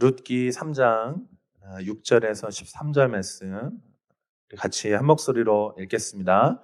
룻기 3장 6절에서 13절 말씀 같이 한 목소리로 읽겠습니다.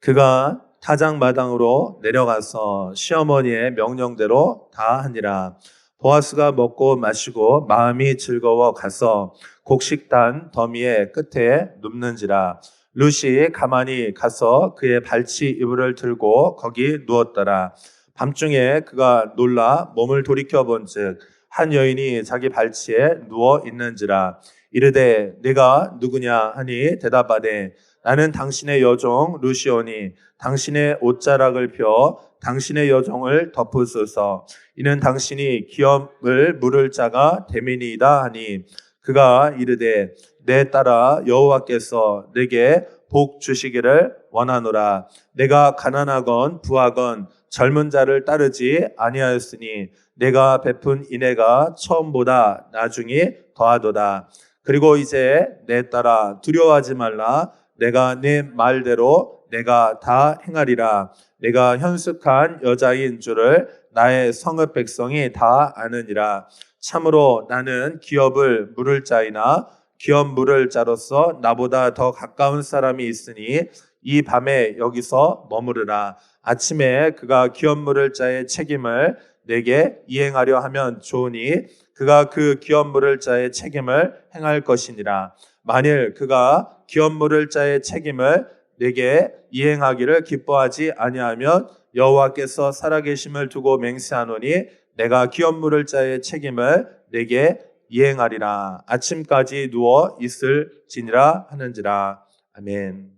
그가 타작마당으로 내려가서 시어머니의 명령대로 다 하니라. 보아스가 먹고 마시고 마음이 즐거워 가서 곡식단 더미의 끝에 눕는지라. 룻이 가만히 가서 그의 발치 이불을 들고 거기 누웠더라. 밤중에 그가 놀라 몸을 돌이켜 본즉 한 여인이 자기 발치에 누워 있는지라 이르되 내가 누구냐 하니 대답하되 나는 당신의 여종 루시오니 당신의 옷자락을 펴 당신의 여종을 덮으소서. 이는 당신이 기업을 물을 자가 대민이다 하니 그가 이르되 내 딸아 여호와께서 내게 복 주시기를 원하노라. 내가 가난하건 부하건 젊은 자를 따르지 아니하였으니 내가 베푼 인애가 처음보다 나중에 더하도다. 그리고 이제 내 딸아 두려워하지 말라. 내가 내 말대로 내가 다 행하리라. 내가 현숙한 여자인 줄을 나의 성읍 백성이 다 아느니라. 참으로 나는 기업을 물을 자이나 기업 물을 자로서 나보다 더 가까운 사람이 있으니 이 밤에 여기서 머무르라. 아침에 그가 기업 물을 자의 책임을 내게 이행하려 하면 좋으니 그가 그 기업 물을 자의 책임을 행할 것이니라. 만일 그가 기업 물을 자의 책임을 내게 이행하기를 기뻐하지 아니하면 여호와께서 살아계심을 두고 맹세하노니 내가 기업 물을 자의 책임을 내게 이행하리라. 아침까지 누워 있을지니라 하는지라. 아멘.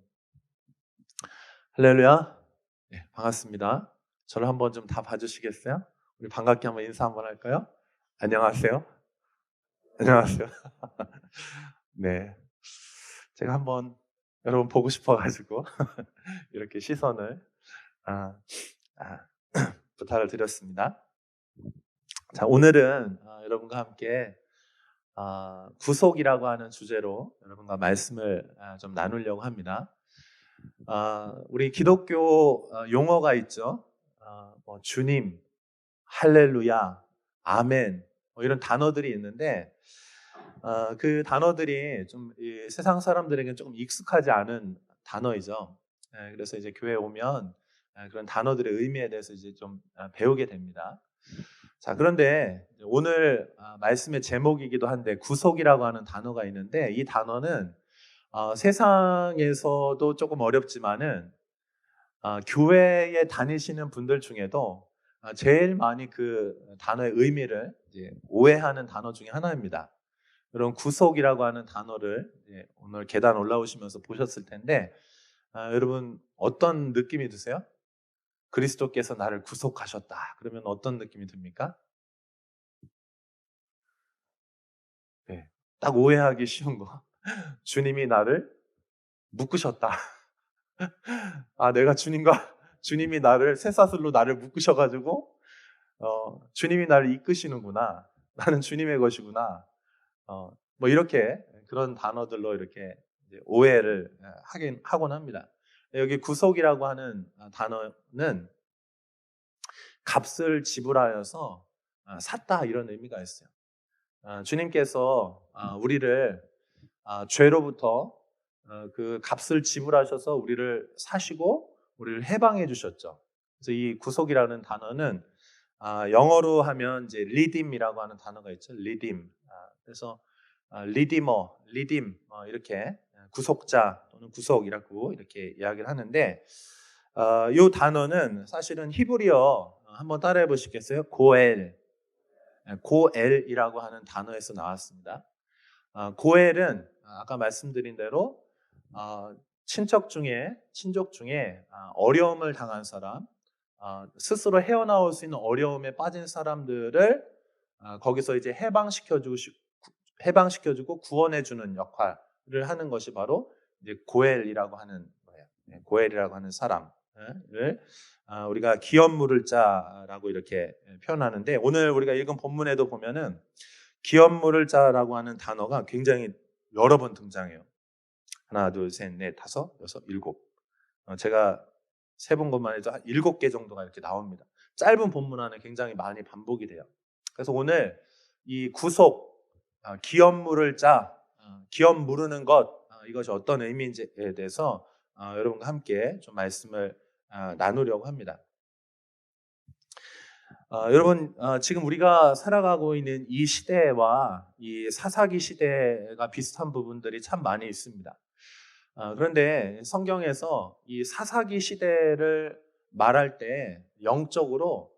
할렐루야. 네, 반갑습니다. 저를 한번 좀 다 봐주시겠어요? 우리 반갑게 한번 인사 한번 할까요? 안녕하세요. 안녕하세요. 네. 제가 한번 여러분 보고 싶어가지고 이렇게 시선을 아, 아, 부탁을 드렸습니다. 자, 오늘은 아, 여러분과 함께 아, 구속이라고 하는 주제로 여러분과 말씀을 아, 좀 나누려고 합니다. 아, 우리 기독교 어, 용어가 있죠. 아, 뭐 주님, 할렐루야, 아멘 뭐 이런 단어들이 있는데 어, 그 단어들이 좀 세상 사람들에게는 조금 익숙하지 않은 단어이죠. 예, 그래서 이제 교회 에 오면 예, 그런 단어들의 의미에 대해서 이제 좀 아, 배우게 됩니다. 자 그런데 오늘 아, 말씀의 제목이기도 한데 구속이라고 하는 단어가 있는데 이 단어는 어, 세상에서도 조금 어렵지만은 어, 교회에 다니시는 분들 중에도 아, 제일 많이 그 단어의 의미를 오해하는 단어 중에 하나입니다. 그런 구속이라고 하는 단어를 오늘 계단 올라오시면서 보셨을 텐데 아, 여러분 어떤 느낌이 드세요? 그리스도께서 나를 구속하셨다. 그러면 어떤 느낌이 듭니까? 네, 딱 오해하기 쉬운 거. 주님이 나를 묶으셨다. 아, 내가 주님과 주님이 나를 쇠사슬로 나를 묶으셔가지고 어, 주님이 나를 이끄시는구나. 나는 주님의 것이구나. 어, 뭐 이렇게 그런 단어들로 이렇게 오해를 하긴 하곤 합니다. 여기 구속이라고 하는 단어는 값을 지불하여서 아, 샀다 이런 의미가 있어요. 아, 주님께서 아, 우리를 죄로부터 어, 그 값을 지불하셔서 우리를 사시고 우리를 해방해 주셨죠. 그래서 이 구속이라는 단어는 아, 영어로 하면 이제 리딤이라고 하는 단어가 있죠. 리딤. 아, 그래서 아, 리디머, 리딤 어, 이렇게 구속자 또는 구속이라고 이렇게 이야기를 하는데 어, 이 단어는 사실은 히브리어 어, 한번 따라해 보시겠어요? 고엘, 고엘이라고 하는 단어에서 나왔습니다. 어, 고엘은 아까 말씀드린 대로 어, 친척 중에 친족 중에 아, 어려움을 당한 사람, 아, 스스로 헤어나올 수 있는 어려움에 빠진 사람들을 아, 거기서 이제 해방시켜주고 해방시켜주고 구원해주는 역할을 하는 것이 바로 이제 고엘이라고 하는 거예요. 네, 고엘이라고 하는 사람을 우리가 기업 물을 자라고 이렇게 표현하는데 오늘 우리가 읽은 본문에도 보면은 기업 물을 자라고 하는 단어가 굉장히 여러 번 등장해요. 하나, 둘, 셋, 넷, 다섯, 여섯, 일곱. 어, 제가 세본 것만 해도 한 일곱 개 정도가 이렇게 나옵니다. 짧은 본문 안에 굉장히 많이 반복이 돼요. 그래서 오늘 이 구속, 아, 기업 물을 자, 아, 기업 무르는 것 아, 이것이 어떤 의미인지에 대해서 아, 여러분과 함께 좀 말씀을 아, 나누려고 합니다. 아, 여러분 아, 지금 우리가 살아가고 있는 이 시대와 이 사사기 시대가 비슷한 부분들이 참 많이 있습니다. 아, 그런데 성경에서 이 사사기 시대를 말할 때 영적으로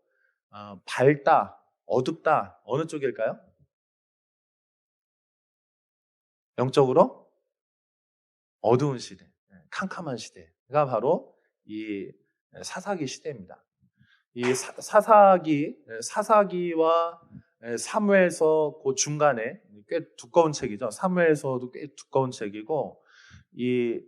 아, 밝다, 어둡다 어느 쪽일까요? 영적으로 어두운 시대, 네, 캄캄한 시대가 바로 이 사사기 시대입니다. 이 사, 사사기, 사사기와 사무엘서 그 중간에 꽤 두꺼운 책이죠. 사무엘서도 꽤 두꺼운 책이고 이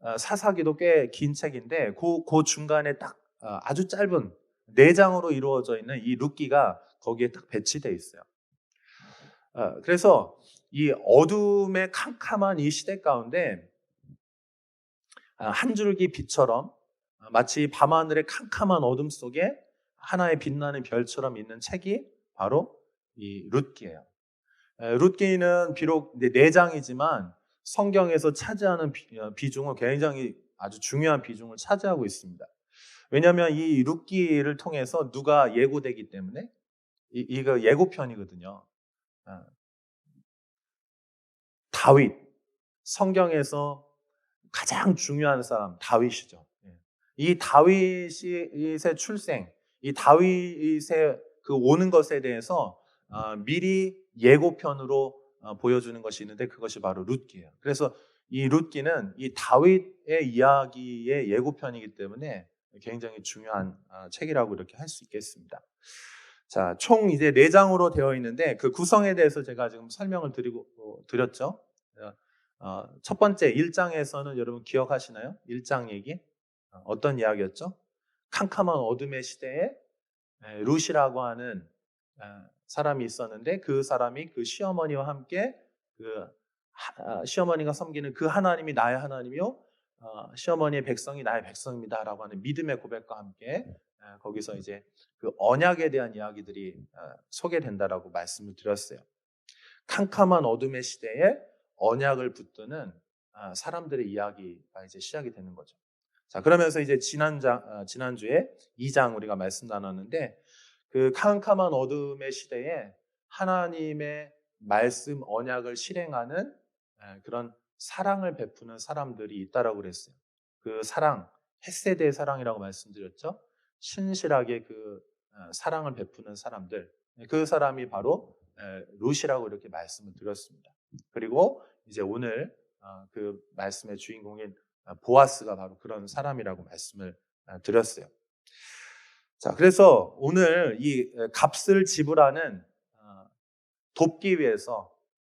아, 사사기도 꽤 긴 책인데 그, 그 중간에 딱 아, 아주 짧은 네 장으로 이루어져 있는 이 룻기가 거기에 딱 배치되어 있어요. 아, 그래서 이 어둠의 캄캄한 이 시대 가운데 한 줄기 빛처럼 마치 밤하늘의 캄캄한 어둠 속에 하나의 빛나는 별처럼 있는 책이 바로 이 룻기예요. 룻기는 비록 네 장이지만 성경에서 차지하는 어, 비중은 굉장히 아주 중요한 비중을 차지하고 있습니다. 왜냐하면 이 룻기를 통해서 누가 예고되기 때문에 이, 이거 예고편이거든요. 아, 다윗 성경에서 가장 중요한 사람 다윗이죠. 예. 이 다윗의 출생, 이 다윗의 그 오는 것에 대해서 아, 미리 예고편으로 어, 보여주는 것이 있는데 그것이 바로 룻기예요. 그래서 이 룻기는 이 다윗의 이야기의 예고편이기 때문에 굉장히 중요한 아, 책이라고 이렇게 할 수 있겠습니다. 자, 총 이제 네 장으로 되어 있는데 그 구성에 대해서 제가 지금 설명을 드리고 어, 드렸죠. 어, 첫 번째 1장에서는 여러분 기억하시나요? 1장 얘기 어떤 이야기였죠? 캄캄한 어둠의 시대에 루시라고 하는 사람이 있었는데 그 사람이 그 시어머니와 함께 그 아, 시어머니가 섬기는 그 하나님이 나의 하나님이요 어, 시어머니의 백성이 나의 백성입니다라고 하는 믿음의 고백과 함께 거기서 이제 그 언약에 대한 이야기들이 어, 소개된다라고 말씀을 드렸어요. 캄캄한 어둠의 시대에 언약을 붙드는 아, 사람들의 이야기가 이제 시작이 되는 거죠. 자, 그러면서 이제 지난장, 어, 지난주에 2장 우리가 말씀 나눴는데 그 캄캄한 어둠의 시대에 하나님의 말씀 언약을 실행하는 그런 사랑을 베푸는 사람들이 있다라고 그랬어요. 그 사랑, 햇세대의 사랑이라고 말씀드렸죠. 신실하게 그 어, 사랑을 베푸는 사람들, 그 사람이 바로 루시라고 이렇게 말씀을 드렸습니다. 그리고 이제 오늘 어, 그 말씀의 주인공인 어, 보아스가 바로 그런 사람이라고 말씀을 드렸어요. 자, 그래서 오늘 이 값을 지불하는 어, 돕기 위해서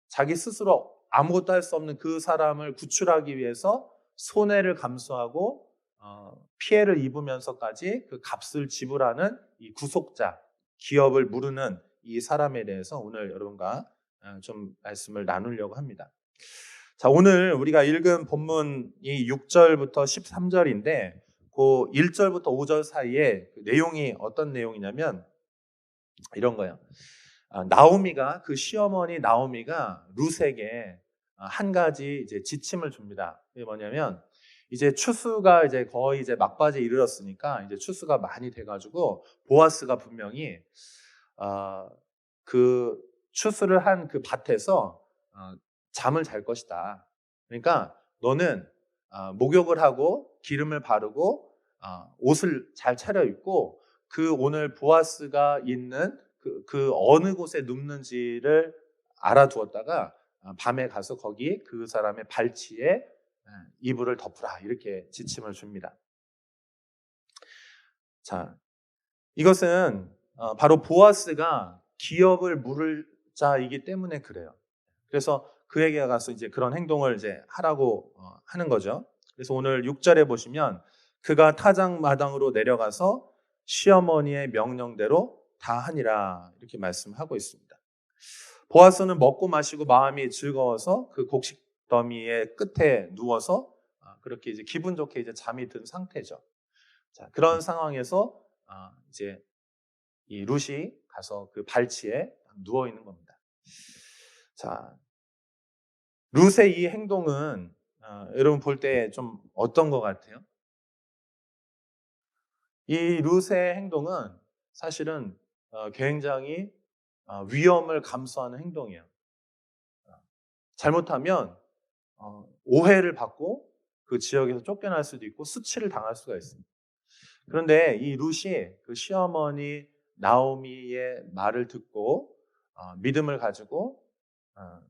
자기 스스로 아무것도 할 수 없는 그 사람을 구출하기 위해서 손해를 감수하고 어, 피해를 입으면서까지 그 값을 지불하는 이 구속자, 기업을 무르는 이 사람에 대해서 오늘 여러분과 어, 좀 말씀을 나누려고 합니다. 자, 오늘 우리가 읽은 본문이 6절부터 13절인데 그 1절부터 5절 사이에 그 내용이 어떤 내용이냐면 이런 거예요. 아, 나오미가 그 시어머니 나오미가 루세에게 아, 한 가지 이제 지침을 줍니다. 그게 뭐냐면 이제 추수가 이제 거의 이제 막바지에 이르렀으니까 이제 추수가 많이 돼가지고 보아스가 분명히 어, 그 추수를 한 그 밭에서 어, 잠을 잘 것이다. 그러니까 너는 어, 목욕을 하고 기름을 바르고 아, 옷을 잘 차려입고 그 오늘 보아스가 있는 그, 그 어느 곳에 눕는지를 알아두었다가 아, 밤에 가서 거기 그 사람의 발치에 이불을 덮으라 이렇게 지침을 줍니다. 자, 이것은 어, 바로 보아스가 기업을 물을 자이기 때문에 그래요. 그래서 그에게 가서 이제 그런 행동을 이제 하라고 어, 하는 거죠. 그래서 오늘 6절에 보시면 그가 타작 마당으로 내려가서 시어머니의 명령대로 다 하니라 이렇게 말씀하고 있습니다. 보아스는 먹고 마시고 마음이 즐거워서 그 곡식 더미의 끝에 누워서 아, 그렇게 이제 기분 좋게 이제 잠이 든 상태죠. 자, 그런 상황에서 아, 이제 이 룻이 가서 그 발치에 누워 있는 겁니다. 자, 룻의 이 행동은 어, 여러분 볼 때 좀 어떤 것 같아요? 이 룻의 행동은 사실은 어, 굉장히 어, 위험을 감수하는 행동이에요. 어, 잘못하면 어, 오해를 받고 그 지역에서 쫓겨날 수도 있고 수치를 당할 수가 있습니다. 그런데 이 룻이 그 시어머니 나오미의 말을 듣고 어, 믿음을 가지고 어,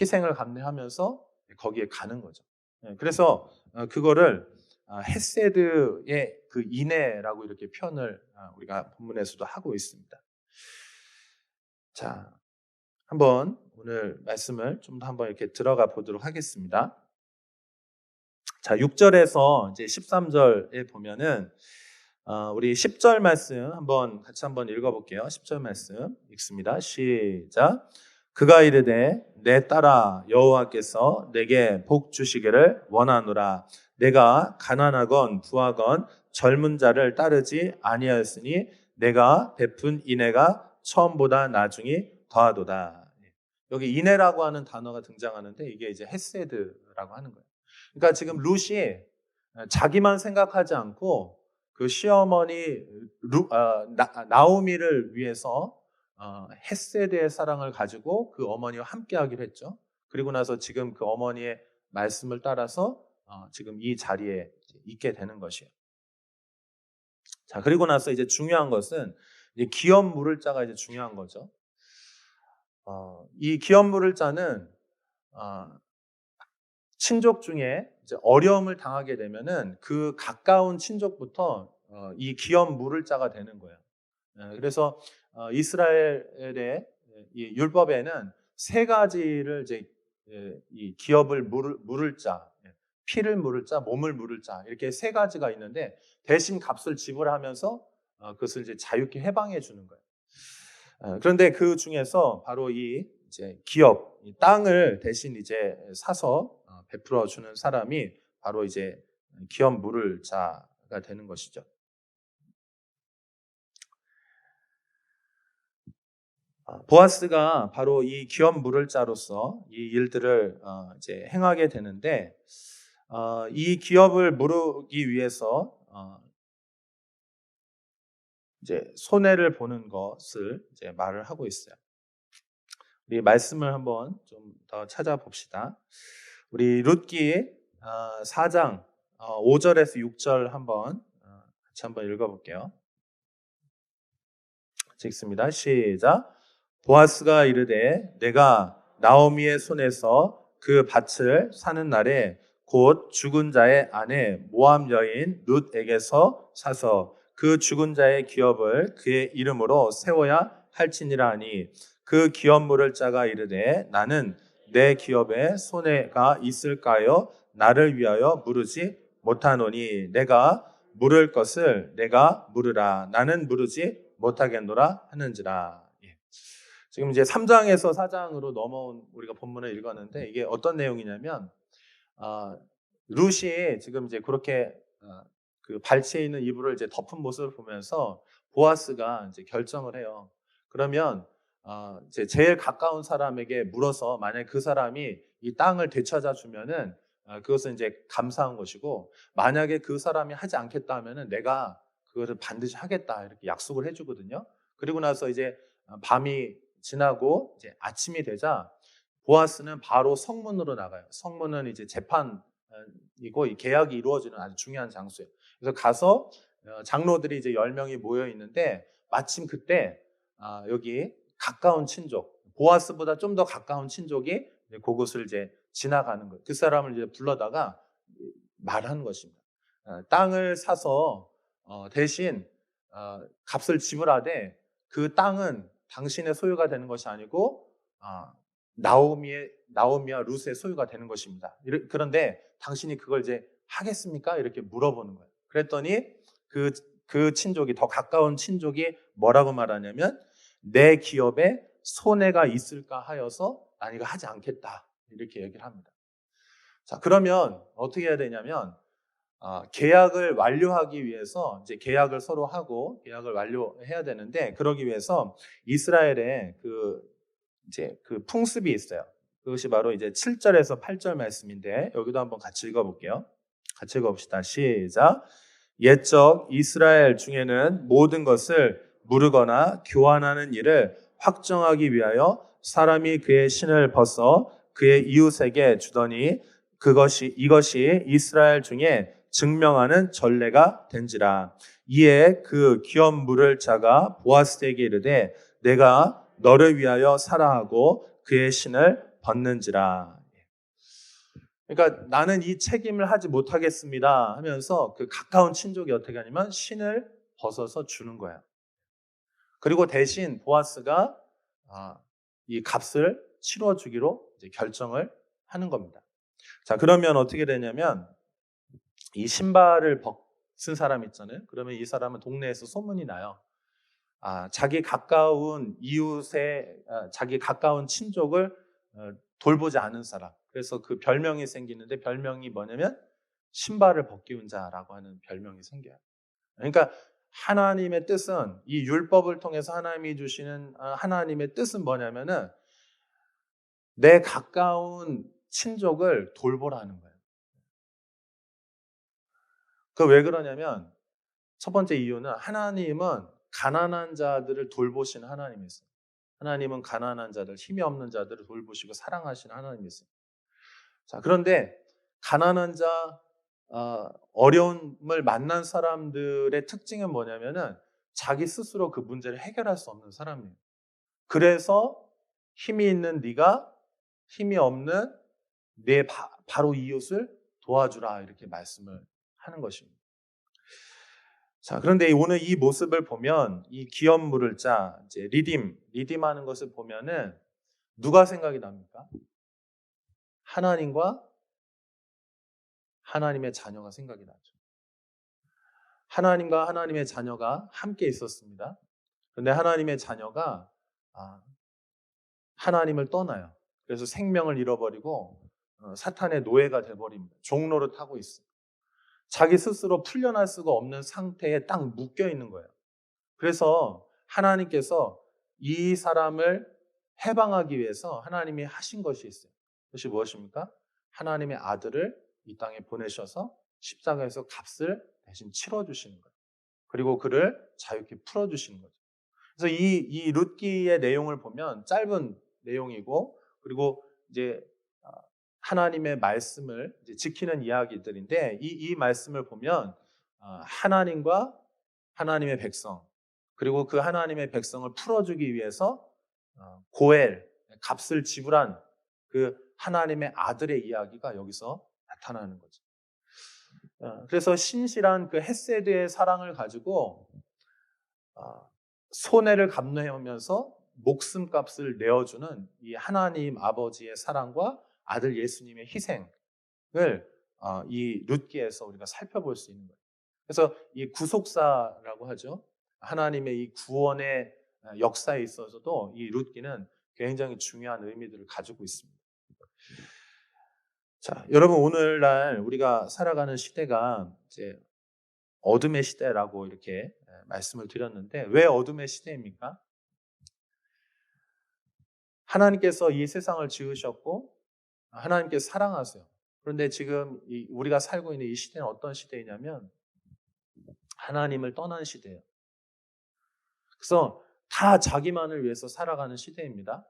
희생을 감내하면서 거기에 가는 거죠. 예, 그래서 어, 그거를 어, 헤세드의 그 인애라고 이렇게 표현을 어, 우리가 본문에서도 하고 있습니다. 자, 한번 오늘 말씀을 좀 더 한번 이렇게 들어가 보도록 하겠습니다. 자, 6절에서 이제 13절에 보면은 어, 우리 10절 말씀 한번 같이 한번 읽어볼게요. 10절 말씀 읽습니다. 시작. 그가 이르되 내 딸아 여호와께서 내게 복 주시기를 원하노라. 내가 가난하건 부하건 젊은 자를 따르지 아니하였으니 내가 베푼 인애가 처음보다 나중이 더하도다. 여기 인애라고 하는 단어가 등장하는데 이게 이제 헤세드라고 하는 거예요. 그러니까 지금 룻이 자기만 생각하지 않고 그 시어머니 루, 어, 나, 나오미를 위해서 어, 헤세드의 사랑을 가지고 그 어머니와 함께하기로 했죠. 그리고 나서 지금 그 어머니의 말씀을 따라서 어, 지금 이 자리에 있게 되는 것이에요. 자 그리고 나서 이제 중요한 것은 이제 기업 물을 자가 이제 중요한 거죠. 어, 이 기업 물을 자는 어, 친족 중에 어려움을 당하게 되면은 그 가까운 친족부터 어, 이 기업 물을 자가 되는 거예요. 예, 그래서 어, 이스라엘의 이 율법에는 세 가지를 이제 예, 이 기업을 물을, 물을 자, 예, 피를 물을 자, 몸을 물을 자 이렇게 세 가지가 있는데 대신 값을 지불하면서 어, 그것을 이제 자유케 해방해 주는 거예요. 어, 그런데 그 중에서 바로 이 이제 기업, 이 땅을 대신 이제 사서 어, 베풀어 주는 사람이 바로 이제 기업 물을 자가 되는 것이죠. 보아스가 바로 이 기업 물을 자로서 이 일들을 어, 이제 행하게 되는데 어, 이 기업을 물기 위해서 어, 이제 손해를 보는 것을 이제 말을 하고 있어요. 우리 말씀을 한번 좀 더 찾아봅시다. 우리 룻기 4장 5절에서 6절 한번 같이 한번 읽어볼게요. 읽습니다. 시작. 보아스가 이르되 내가 나오미의 손에서 그 밭을 사는 날에 곧 죽은 자의 아내 모함 여인 룻에게서 사서 그 죽은 자의 기업을 그의 이름으로 세워야 할지니라 하니 그 기업 물을 자가 이르되 나는 내 기업에 손해가 있을까요? 나를 위하여 물으지 못하노니 내가 물을 것을 내가 물으라 나는 물으지 못하겠노라 하는지라. 예. 지금 이제 3장에서 4장으로 넘어온 우리가 본문을 읽었는데 이게 어떤 내용이냐면 어, 룻이 지금 이제 그렇게 어, 그 발치에 있는 이불을 이제 덮은 모습을 보면서 보아스가 이제 결정을 해요. 그러면 어, 이제 제일 가까운 사람에게 물어서 만약 그 사람이 이 땅을 되찾아 주면은 어, 그것은 이제 감사한 것이고 만약에 그 사람이 하지 않겠다 하면은 내가 그것을 반드시 하겠다 이렇게 약속을 해주거든요. 그리고 나서 이제 밤이 지나고 이제 아침이 되자 보아스는 바로 성문으로 나가요. 성문은 이제 재판이고 계약이 이루어지는 아주 중요한 장소예요. 그래서 가서 어, 장로들이 이제 10명이 모여 있는데 마침 그때 아, 여기 가까운 친족, 보아스보다 좀 더 가까운 친족이 그곳을 이제 지나가는 거예요. 그 사람을 이제 불러다가 말하는 것입니다. 어, 땅을 사서 어, 대신 값을 지불하되 그 땅은 당신의 소유가 되는 것이 아니고 나오미의 나오미와 루스의 소유가 되는 것입니다. 그런데 당신이 그걸 이제 하겠습니까? 이렇게 물어보는 거예요. 그랬더니 그, 그 친족이 더 가까운 친족이 뭐라고 말하냐면 내 기업에 손해가 있을까 하여서 난 이거 하지 않겠다. 이렇게 얘기를 합니다. 자, 그러면 어떻게 해야 되냐면 어, 계약을 완료하기 위해서 이제 계약을 서로 하고 계약을 완료해야 되는데 그러기 위해서 이스라엘에 그 이제 그 풍습이 있어요. 그것이 바로 이제 7절에서 8절 말씀인데 여기도 한번 같이 읽어볼게요. 같이 읽어봅시다. 시작. 옛적 이스라엘 중에는 모든 것을 무르거나 교환하는 일을 확정하기 위하여 사람이 그의 신을 벗어 그의 이웃에게 주더니 그것이 이것이 이스라엘 중에 증명하는 전례가 된지라 이에 그 기업 물을 자가 보아스에게 이르되 내가 너를 위하여 살아하고 그의 신을 벗는지라 그러니까 나는 이 책임을 하지 못하겠습니다 하면서 그 가까운 친족이 어떻게 하냐면 신을 벗어서 주는 거야. 그리고 대신 보아스가 아, 이 값을 치러주기로 결정을 하는 겁니다. 자, 그러면 어떻게 되냐면 이 신발을 벗은 사람 있잖아요. 그러면 이 사람은 동네에서 소문이 나요. 아, 자기 가까운 이웃의 아, 자기 가까운 친족을 어, 돌보지 않은 사람. 그래서 그 별명이 생기는데 별명이 뭐냐면 신발을 벗기운 자라고 하는 별명이 생겨요. 그러니까 하나님의 뜻은 이 율법을 통해서 하나님이 주시는 아, 하나님의 뜻은 뭐냐면은 내 가까운 친족을 돌보라는 거예요. 그 왜 그러냐면 첫 번째 이유는 하나님은 가난한 자들을 돌보시는 하나님이세요. 하나님은 가난한 자들, 힘이 없는 자들을 돌보시고 사랑하시는 하나님이세요. 자, 그런데 가난한 자, 어, 어려움을 만난 사람들의 특징은 뭐냐면은 자기 스스로 그 문제를 해결할 수 없는 사람이에요. 그래서 힘이 있는 네가 힘이 없는 내 바, 로 이웃을 도와주라 이렇게 말씀을 하는 것입니다. 자, 그런데 오늘 이 모습을 보면 이 기업 물을 자, 이제 리딤, 리딤하는 것을 보면은 누가 생각이 납니까? 하나님과 하나님의 자녀가 생각이 나죠. 하나님과 하나님의 자녀가 함께 있었습니다. 그런데 하나님의 자녀가 아, 하나님을 떠나요. 그래서 생명을 잃어버리고 어, 사탄의 노예가 돼버립니다. 종로를 타고 있어요. 자기 스스로 풀려날 수가 없는 상태에 딱 묶여 있는 거예요. 그래서 하나님께서 이 사람을 해방하기 위해서 하나님이 하신 것이 있어요. 그것이 무엇입니까? 하나님의 아들을 이 땅에 보내셔서 십자가에서 값을 대신 치러주시는 거예요. 그리고 그를 자유케 풀어주시는 거죠. 그래서 이, 이 룻기의 내용을 보면 짧은 내용이고 그리고 이제 아, 하나님의 말씀을 지키는 이야기들인데 이, 이 말씀을 보면 아, 하나님과 하나님의 백성 그리고 그 하나님의 백성을 풀어주기 위해서 어, 고엘 값을 지불한 그 하나님의 아들의 이야기가 여기서 나타나는 거죠. 어, 그래서 신실한 그 헤세드의 사랑을 가지고 어, 손해를 감내하면서 목숨값을 내어주는 이 하나님 아버지의 사랑과 아들 예수님의 희생을 어, 이 룻기에서 우리가 살펴볼 수 있는 거예요. 그래서 이 구속사라고 하죠. 하나님의 이 구원의 역사에 있어서도 이 룻기는 굉장히 중요한 의미들을 가지고 있습니다. 자, 여러분 오늘날 우리가 살아가는 시대가 이제 어둠의 시대라고 이렇게 말씀을 드렸는데 왜 어둠의 시대입니까? 하나님께서 이 세상을 지으셨고 하나님께서 사랑하세요. 그런데 지금 우리가 살고 있는 이 시대는 어떤 시대이냐면 하나님을 떠난 시대예요. 그래서 다 자기만을 위해서 살아가는 시대입니다.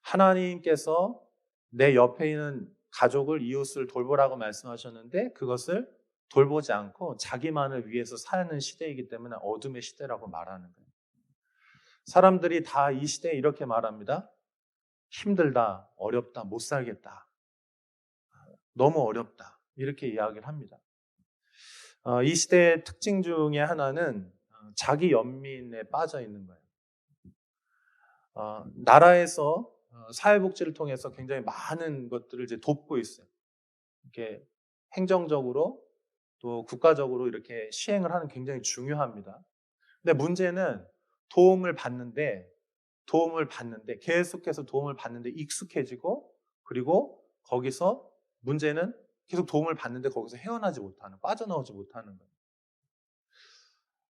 하나님께서 내 옆에 있는 가족을 이웃을 돌보라고 말씀하셨는데 그것을 돌보지 않고 자기만을 위해서 사는 시대이기 때문에 어둠의 시대라고 말하는 거예요. 사람들이 다 이 시대에 이렇게 말합니다. 힘들다, 어렵다, 못 살겠다. 너무 어렵다. 이렇게 이야기를 합니다. 어, 이 시대의 특징 중에 하나는 어, 자기 연민에 빠져 있는 거예요. 어, 나라에서 어, 사회복지를 통해서 굉장히 많은 것들을 이제 돕고 있어요. 이렇게 행정적으로 또 국가적으로 이렇게 시행을 하는 굉장히 중요합니다. 근데 문제는 도움을 받는데 도움을 받는데 계속해서 도움을 받는데 익숙해지고 그리고 거기서 문제는 계속 도움을 받는데 거기서 헤어나지 못하는 빠져나오지 못하는 거예요.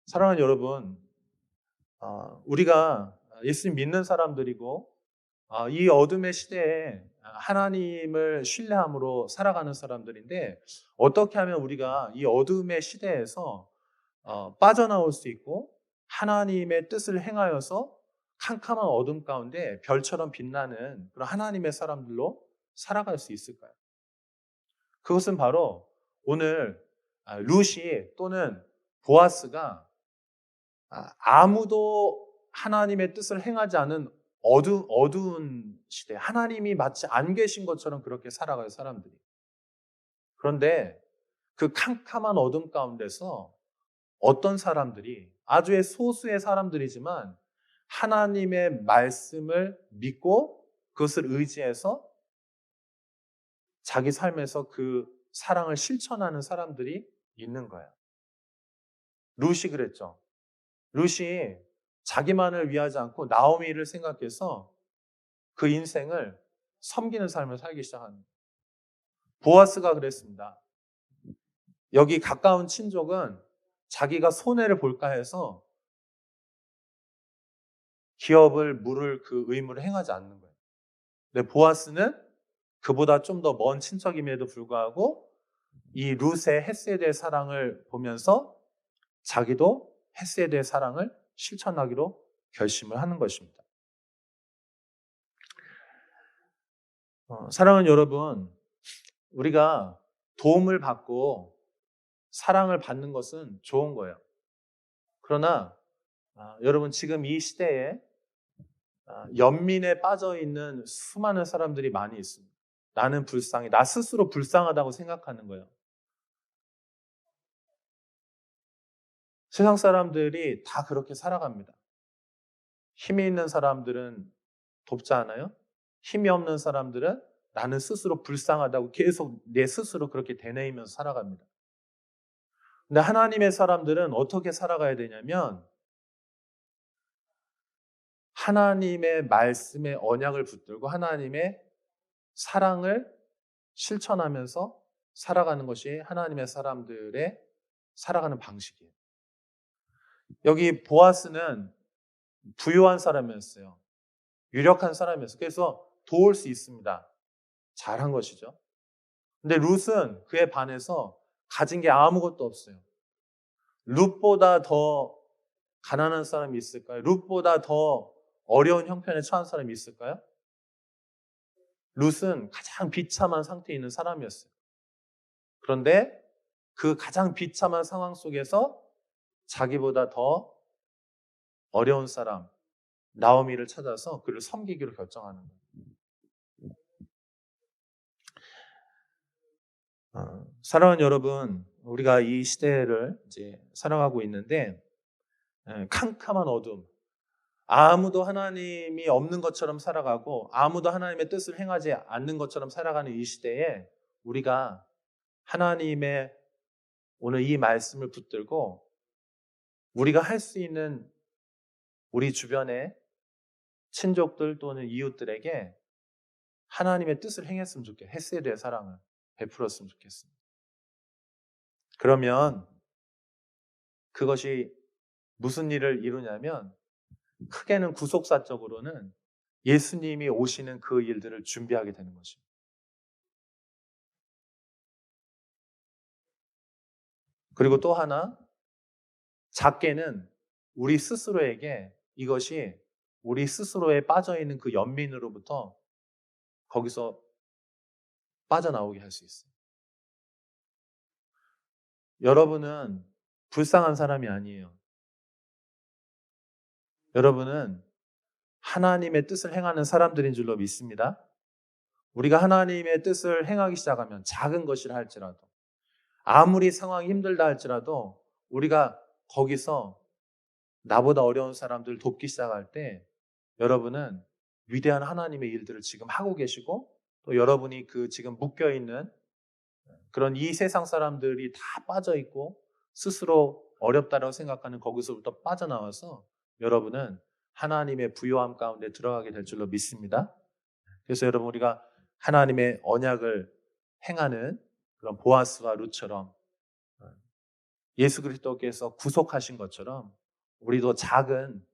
사랑하는 여러분, 어, 우리가 예수님 믿는 사람들이고 아, 이 어둠의 시대에 하나님을 신뢰함으로 살아가는 사람들인데 어떻게 하면 우리가 이 어둠의 시대에서 어, 빠져나올 수 있고 하나님의 뜻을 행하여서 캄캄한 어둠 가운데 별처럼 빛나는 그런 하나님의 사람들로 살아갈 수 있을까요? 그것은 바로 오늘 아, 루시 또는 보아스가 아, 아무도 하나님의 뜻을 행하지 않은 어두, 어두운 시대, 하나님이 마치 안 계신 것처럼 그렇게 살아가요, 사람들이. 그런데 그 캄캄한 어둠 가운데서 어떤 사람들이 아주의 소수의 사람들이지만 하나님의 말씀을 믿고 그것을 의지해서 자기 삶에서 그 사랑을 실천하는 사람들이 있는 거예요. 루시 그랬죠. 루시 자기만을 위하지 않고 나오미를 생각해서 그 인생을 섬기는 삶을 살기 시작합니다. 보아스가 그랬습니다. 여기 가까운 친족은 자기가 손해를 볼까 해서 기업을 물을 그 의무를 행하지 않는 거예요. 근데 보아스는 그보다 좀 더 먼 친척임에도 불구하고 이 룻의 햇세드의 사랑을 보면서 자기도 햇세드의 사랑을 실천하기로 결심을 하는 것입니다. 어, 사랑하는 여러분, 우리가 도움을 받고 사랑을 받는 것은 좋은 거예요. 그러나 아, 여러분 지금 이 시대에 아, 연민에 빠져 있는 수많은 사람들이 많이 있습니다. 나는 불쌍해. 나 스스로 불쌍하다고 생각하는 거예요. 세상 사람들이 다 그렇게 살아갑니다. 힘이 있는 사람들은 돕지 않아요? 힘이 없는 사람들은 나는 스스로 불쌍하다고 계속 내 스스로 그렇게 되뇌이면서 살아갑니다. 근데 하나님의 사람들은 어떻게 살아가야 되냐면 하나님의 말씀에 언약을 붙들고 하나님의 사랑을 실천하면서 살아가는 것이 하나님의 사람들의 살아가는 방식이에요. 여기 보아스는 부유한 사람이었어요. 유력한 사람이었어요. 그래서 도울 수 있습니다. 잘한 것이죠. 근데 룻은 그에 반해서 가진 게 아무것도 없어요. 룻보다 더 가난한 사람이 있을까요? 룻보다 더 어려운 형편에 처한 사람이 있을까요? 룻은 가장 비참한 상태에 있는 사람이었어요. 그런데 그 가장 비참한 상황 속에서 자기보다 더 어려운 사람, 나오미를 찾아서 그를 섬기기로 결정하는 거예요. 어, 사랑하는 여러분, 우리가 이 시대를 이제 살아가고 있는데 에, 캄캄한 어둠, 아무도 하나님이 없는 것처럼 살아가고 아무도 하나님의 뜻을 행하지 않는 것처럼 살아가는 이 시대에 우리가 하나님의 오늘 이 말씀을 붙들고 우리가 할 수 있는 우리 주변의 친족들 또는 이웃들에게 하나님의 뜻을 행했으면 좋겠어요. 헤세드의 사랑을 베풀었으면 좋겠습니다. 그러면 그것이 무슨 일을 이루냐면 크게는 구속사적으로는 예수님이 오시는 그 일들을 준비하게 되는 것입니다. 그리고 또 하나 작게는 우리 스스로에게 이것이 우리 스스로에 빠져 있는 그 연민으로부터 거기서 빠져나오게 할 수 있어요. 여러분은 불쌍한 사람이 아니에요. 여러분은 하나님의 뜻을 행하는 사람들인 줄로 믿습니다. 우리가 하나님의 뜻을 행하기 시작하면 작은 것이라 할지라도 아무리 상황이 힘들다 할지라도 우리가 거기서 나보다 어려운 사람들 돕기 시작할 때 여러분은 위대한 하나님의 일들을 지금 하고 계시고 또 여러분이 그 지금 묶여 있는 그런 이 세상 사람들이 다 빠져 있고 스스로 어렵다고 생각하는 거기서부터 빠져나와서 여러분은 하나님의 부요함 가운데 들어가게 될 줄로 믿습니다. 그래서 여러분 우리가 하나님의 언약을 행하는 그런 보아스와 루처럼 예수 그리스도께서 구속하신 것처럼 우리도 작은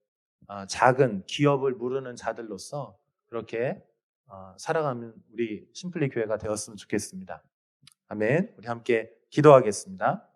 아, 작은 기업을 무르는 자들로서 그렇게 어, 살아가는 우리 심플리 교회가 되었으면 좋겠습니다. 아멘. 우리 함께 기도하겠습니다.